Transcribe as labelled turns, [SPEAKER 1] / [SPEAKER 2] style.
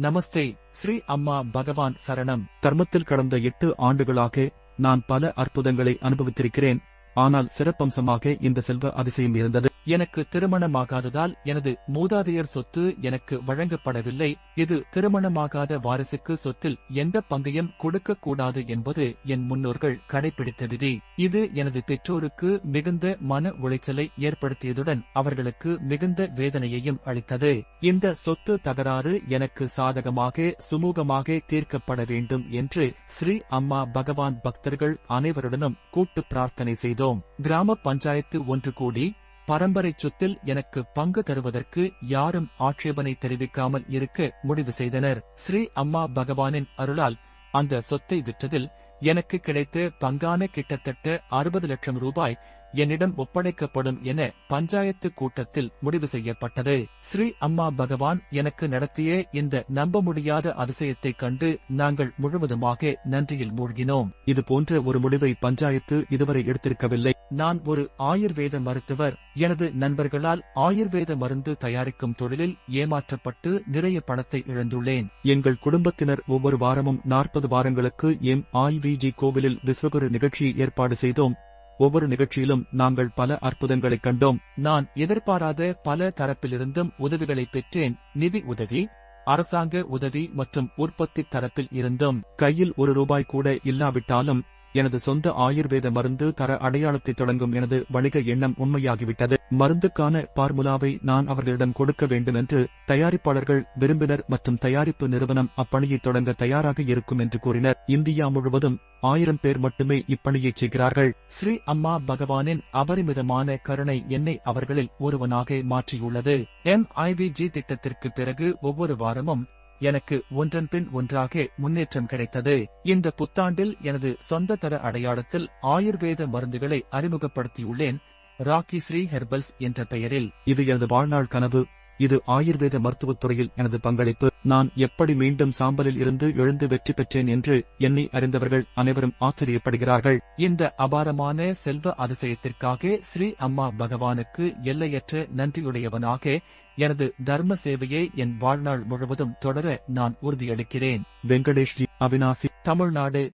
[SPEAKER 1] நமஸ்தே ஸ்ரீ அம்மா பகவான் சரணம்.
[SPEAKER 2] கர்மத்தில் கடந்த எட்டு ஆண்டுகளாக நான் பல அற்புதங்களை அனுபவித்திருக்கிறேன். ஆனால் சிறப்பம்சமாக இந்த செல்வ அதிசயம் இருந்தது.
[SPEAKER 1] எனக்கு திருமணமாகாததால் எனது மூதாதையர் சொத்து எனக்கு வழங்கப்படவில்லை. இது திருமணமாகாத வாரிசுக்கு சொத்தில் எந்த பங்கையும் கொடுக்க கூடாது என்பது என் முன்னோர்கள் கடைபிடித்த விதி. இது எனது பெற்றோருக்கு மிகுந்த மன உளைச்சலை ஏற்படுத்தியதுடன் அவர்களுக்கு மிகுந்த வேதனையையும் அளித்தது. இந்த சொத்து தகராறு எனக்கு சாதகமாக சுமூகமாக தீர்க்கப்பட வேண்டும் என்று ஸ்ரீ அம்மா பகவான் பக்தர்கள் அனைவருடனும் கூட்டு பிரார்த்தனை செய்தோம். கிராம பஞ்சாயத்து ஒன்று கூடி பரம்பரை சொத்தில் எனக்கு பங்கு தருவதற்கு யாரும் ஆட்சேபனை தெரிவிக்காமல் இருக்க முடிவு செய்தனர். ஸ்ரீ அம்மா பகவானின் அருளால் அந்த சொத்தை விற்றதில் எனக்கு கிடைத்த பங்கான கிட்டத்தட்ட அறுபது லட்சம் ரூபாய் என்னிடம் ஒப்படைக்கப்படும் என பஞ்சாயத்து கூட்டத்தில் முடிவு செய்யப்பட்டது. ஸ்ரீ அம்மா பகவான் எனக்கு நடத்திய இந்த நம்ப முடியாத அதிசயத்தைக் கண்டு நாங்கள் முழுவதுமாக நன்றியில் மூழ்கினோம்.
[SPEAKER 2] இது போன்ற ஒரு முடிவை பஞ்சாயத்து இதுவரை எடுத்திருக்கவில்லை.
[SPEAKER 1] நான் ஒரு ஆயுர்வேத மருத்துவர். எனது நண்பர்களால் ஆயுர்வேத மருந்து தயாரிக்கும் தொழிலில் ஏமாற்றப்பட்டு நிறைய பணத்தை இழந்துள்ளேன்.
[SPEAKER 2] எங்கள் குடும்பத்தினர் ஒவ்வொரு வாரமும் நாற்பது வாரங்களுக்கு எம். ஆய்விஜி கோவிலில் விஸ்வகுரு நிகழ்ச்சி ஏற்பாடு செய்தோம். ஒவ்வொரு நிகழ்ச்சியிலும் நாங்கள் பல அற்புதங்களைக் கண்டோம்.
[SPEAKER 1] நான் எதிர்பாராத பல தரப்பிலிருந்தும் உதவிகளை பெற்றேன். நிதி உதவி அரசாங்க உதவி மற்றும் உற்பத்தி தரப்பில் இருந்தும்
[SPEAKER 2] கையில் ஒரு ரூபாய் கூட இல்லாவிட்டாலும் எனது சொந்த ஆயுர்வேத மருந்து தர அடையாளத்தை தொடங்கும் எனது வணிக எண்ணம் உண்மையாகிவிட்டது. மருந்துக்கான பார்முலாவை நான் அவர்களிடம் கொடுக்க வேண்டும் என்று தயாரிப்பாளர்கள் விரும்பினர் மற்றும் தயாரிப்பு நிறுவனம் அப்பணியை தொடங்க தயாராக இருக்கும் என்று கூறினர். இந்தியா முழுவதும் ஆயிரம் பேர் மட்டுமே இப்பணியை செய்கிறார்கள்.
[SPEAKER 1] ஸ்ரீ அம்மா பகவானின் அபரிமிதமான கருணை என்னை அவர்களில் ஒருவனாக மாற்றியுள்ளது. எம் ஐவிஜி திட்டத்திற்கு பிறகு ஒவ்வொரு வாரமும் எனக்கு ஒன்றன் பின் ஒன்றாக முன்னேற்றம் கிடைத்தது. இந்த புத்தாண்டில் எனது சொந்த தர அடையாளத்தில் ஆயுர்வேத மருந்துகளை அறிமுகப்படுத்தியுள்ளேன். ராக்கி ஸ்ரீ ஹெர்பல்ஸ் என்ற பெயரில்.
[SPEAKER 2] இது எனது வாழ்நாள் கனவு. இது ஆயுர்வேத மருத்துவத் துறையில் எனது பங்களிப்பு. நான் எப்படி மீண்டும் சாம்பலில் இருந்து எழுந்து வெற்றி பெற்றேன் என்று என்னை அறிந்தவர்கள் அனைவரும் ஆச்சரியப்படுகிறார்கள்.
[SPEAKER 1] இந்த அபாரமான செல்வ அதிசயத்திற்காக ஸ்ரீ அம்மா பகவானுக்கு எல்லையற்ற நன்றியுடையவனாக எனது தர்ம சேவையை என் வாழ்நாள் முழுவதும் தொடர நான் உறுதியளிக்கிறேன்.
[SPEAKER 2] வெங்கடேஷ்ரி அவினாசி
[SPEAKER 1] தமிழ்நாடு.